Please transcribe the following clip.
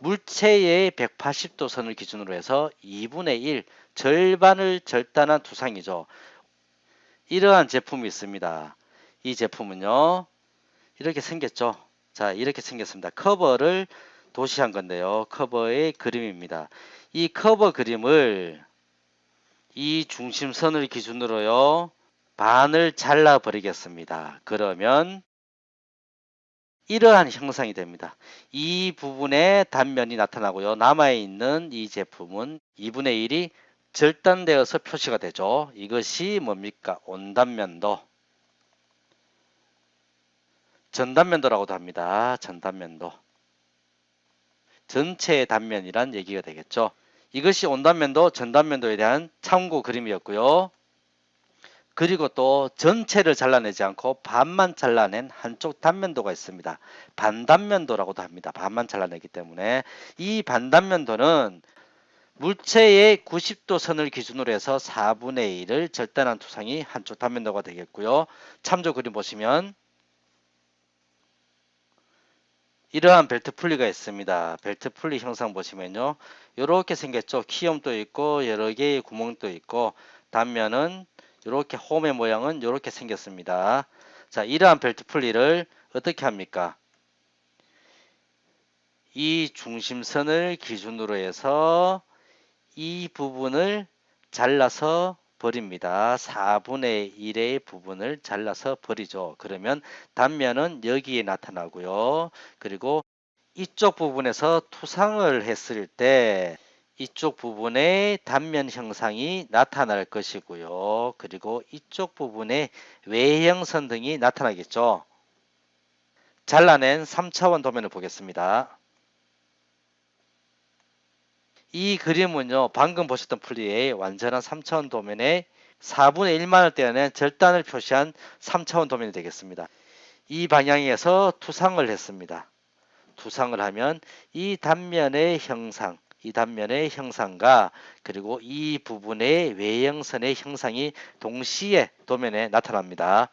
물체의 180도 선을 기준으로 해서 2분의 1 절반을 절단한 두상이죠. 이러한 제품이 있습니다. 이 제품은요. 이렇게 생겼죠. 자, 이렇게 생겼습니다. 커버를 도시한 건데요. 커버의 그림입니다. 이 커버 그림을 이 중심선을 기준으로요. 반을 잘라 버리겠습니다. 그러면 이러한 형상이 됩니다. 이 부분에 단면이 나타나고요. 남아있는 이 제품은 2분의 1이 절단되어서 표시가 되죠. 이것이 뭡니까? 온단면도. 전단면도라고도 합니다. 전단면도. 전체의 단면이란 얘기가 되겠죠. 이것이 온단면도, 전단면도에 대한 참고 그림이었고요. 그리고 또 전체를 잘라내지 않고 반만 잘라낸 한쪽 단면도가 있습니다. 반단면도라고도 합니다. 반만 잘라내기 때문에 이 반단면도는 물체의 90도 선을 기준으로 해서 4분의 1을 절단한 투상이 한쪽 단면도가 되겠고요. 참조 그림 보시면 이러한 벨트 풀리가 있습니다. 벨트 풀리 형상 보시면요. 이렇게 생겼죠. 키움도 있고 여러 개의 구멍도 있고 단면은 이렇게 홈의 모양은 이렇게 생겼습니다. 자, 이러한 벨트 풀리를 어떻게 합니까? 이 중심선을 기준으로 해서 이 부분을 잘라서 버립니다. 4분의 1의 부분을 잘라서 버리죠. 그러면 단면은 여기에 나타나고요. 그리고 이쪽 부분에서 투상을 했을 때 이쪽 부분에 단면 형상이 나타날 것이고요. 그리고 이쪽 부분에 외형선 등이 나타나겠죠. 잘라낸 3차원 도면을 보겠습니다. 이 그림은요, 방금 보셨던 풀리의 완전한 3차원 도면의 4분의 1만을 떼어낸 절단을 표시한 3차원 도면이 되겠습니다. 이 방향에서 투상을 했습니다. 투상을 하면 이 단면의 형상, 이 단면의 형상과 그리고 이 부분의 외형선의 형상이 동시에 도면에 나타납니다.